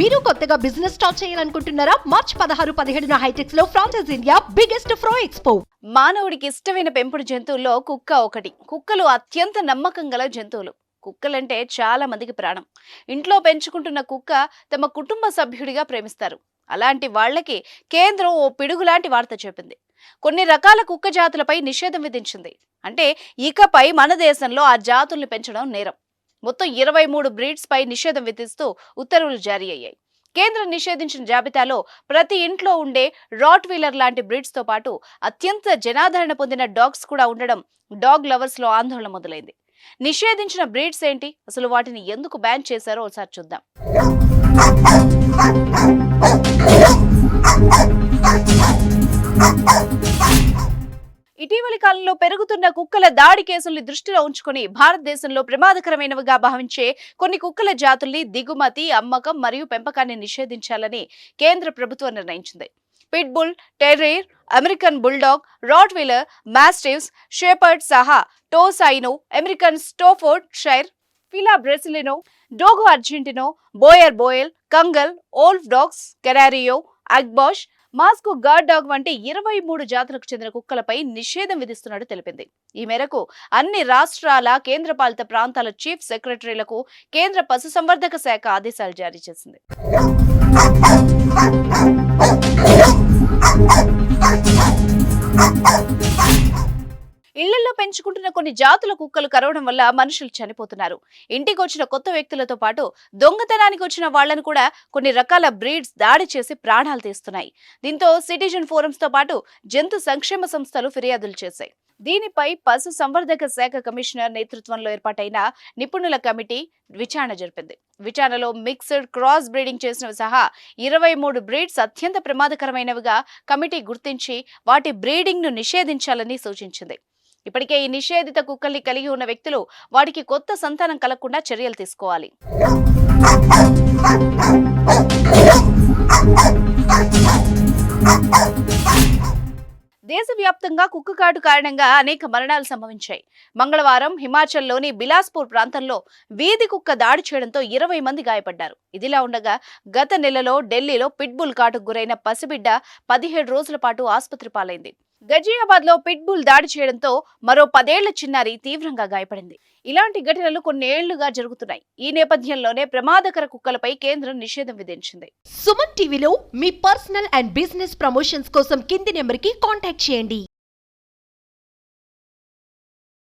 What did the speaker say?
మీరు కొత్తగా business start చేయాలనుకుంటున్నారా? మార్చ్ పదహారు పదిహేడున హైటెక్స్లో ఫ్రాన్సెస్ ఇండియా బిగ్గెస్ట్ ఫ్రో ఎక్స్పో మానవుడికి ఇష్టమైన పెంపుడు జంతువుల్లో కుక్క ఒకటి. కుక్కలు అత్యంత నమ్మకం గల జంతువులు. కుక్కలంటే చాలా మందికి ప్రాణం. ఇంట్లో పెంచుకుంటున్న కుక్క తమ కుటుంబ సభ్యుడిగా ప్రేమిస్తారు. అలాంటి వాళ్ళకి కేంద్రం ఓ పిడుగులాంటి వార్త చెప్పింది. కొన్ని రకాల కుక్క జాతులపై నిషేధం విధించింది. అంటే ఇకపై మన దేశంలో ఆ జాతుల్ని పెంచడం నేరం. మొత్తం ఇరవై మూడు బ్రీడ్స్ పై నిషేధం విధిస్తూ ఉత్తర్వులు జారీ అయ్యాయి. కేంద్రం నిషేధించిన జాబితాలో ప్రతి ఇంట్లో ఉండే రాట్ వీలర్ లాంటి బ్రీడ్స్తో పాటు అత్యంత జనాదరణ పొందిన డాగ్స్ కూడా ఉండడం డాగ్ లవర్స్లో ఆందోళన మొదలైంది. నిషేధించిన బ్రీడ్స్ ఏంటి? అసలు వాటిని ఎందుకు బ్యాన్ చేశారో ఒకసారి చూద్దాం. కాలంలో పెరుగుతున్న కుక్కల దాడి కేసుల్ని దృష్టిలో ఉంచుకొని భారతదేశంలో ప్రమాదకరమైనవిగా భావించే కొన్ని కుక్కల జాతుల్ని దిగుమతి అమ్మకం మరియు పెంపకాన్ని నిషేధించాలని కేంద్ర ప్రభుత్వం నిర్ణయించింది. Pit bull terrier American bulldog rottweiler mastiffs shepherd సహా టోసైనో American Staffordshire Fila Brasileiro Dogo Argentino Boerboel Kangal wolf dogs కెరారియో Akbash Moscow guard dog వంటి ఇరవై మూడు జాతులకు చెందిన కుక్కలపై నిషేధం విధిస్తున్నట్టు తెలిపింది. ఈ మేరకు అన్ని రాష్ట్రాల కేంద్రపాలిత ప్రాంతాల చీఫ్ సెక్రటరీలకు కేంద్ర పశుసంవర్ధక శాఖ ఆదేశాలు జారీ చేసింది. ఇళ్ళలో పెంచుకుంటున్న కొన్ని జాతుల కుక్కలు కరవడం వల్ల మనుషులు చనిపోతున్నారు. ఇంటికి వచ్చిన కొత్త వ్యక్తులతో పాటు దొంగతనానికి వచ్చిన వాళ్ళను కూడా కొన్ని రకాల బ్రీడ్స్ దాడి చేసి ప్రాణాలు తీస్తున్నాయి. దీంతో సిటిజన్ ఫోరమ్స్తో పాటు జంతు సంక్షేమ సంస్థలు ఫిర్యాదులు చేశాయి. దీనిపై పశు సంవర్ధక శాఖ కమిషనర్ నేతృత్వంలో ఏర్పాటైన నిపుణుల కమిటీ విచారణ జరిపింది. విచారణలో మిక్స్డ్ క్రాస్ బ్రీడింగ్ చేసినవి సహా ఇరవై మూడు బ్రీడ్స్ అత్యంత ప్రమాదకరమైనవిగా కమిటీ గుర్తించి వాటి బ్రీడింగ్ను నిషేధించాలని సూచించింది. ఇప్పటికే ఈ నిషేధిత కుక్కల్ని కలిగి ఉన్న వ్యక్తులు వాటికి కొత్త సంతానం కలగకుండా చర్యలు తీసుకోవాలి. దేశవ్యాప్తంగా కుక్క కాటు కారణంగా అనేక మరణాలు సంభవించాయి. మంగళవారం హిమాచల్లోని బిలాస్పూర్ ప్రాంతంలో వీధి కుక్క దాడి చేయడంతో ఇరవై మంది గాయపడ్డారు. ఇదిలా ఉండగా గత నెలలో ఢిల్లీలో పిట్బుల్ కాటుకు గురైన పసిబిడ్డ పదిహేడు రోజుల పాటు ఆసుపత్రి పాలైంది. గజియాబాద్లో పిట్బుల్ దాడి చేయడంతో మరో పదేళ్ళ చిన్నారి తీవ్రంగా గాయపడింది. ఇలాంటి ఘటనలు కొన్నేళ్ళుగా జరుగుతున్నాయి. ఈ నేపథ్యంలోనే ప్రమాదకర కుక్కలపై కేంద్రం నిషేధం విధించింది. సుమన్ టీవీలో మీ పర్సనల్ అండ్ బిజినెస్ ప్రమోషన్స్ కోసం కింది నెంబర్కి కాంటాక్ట్ చేయండి.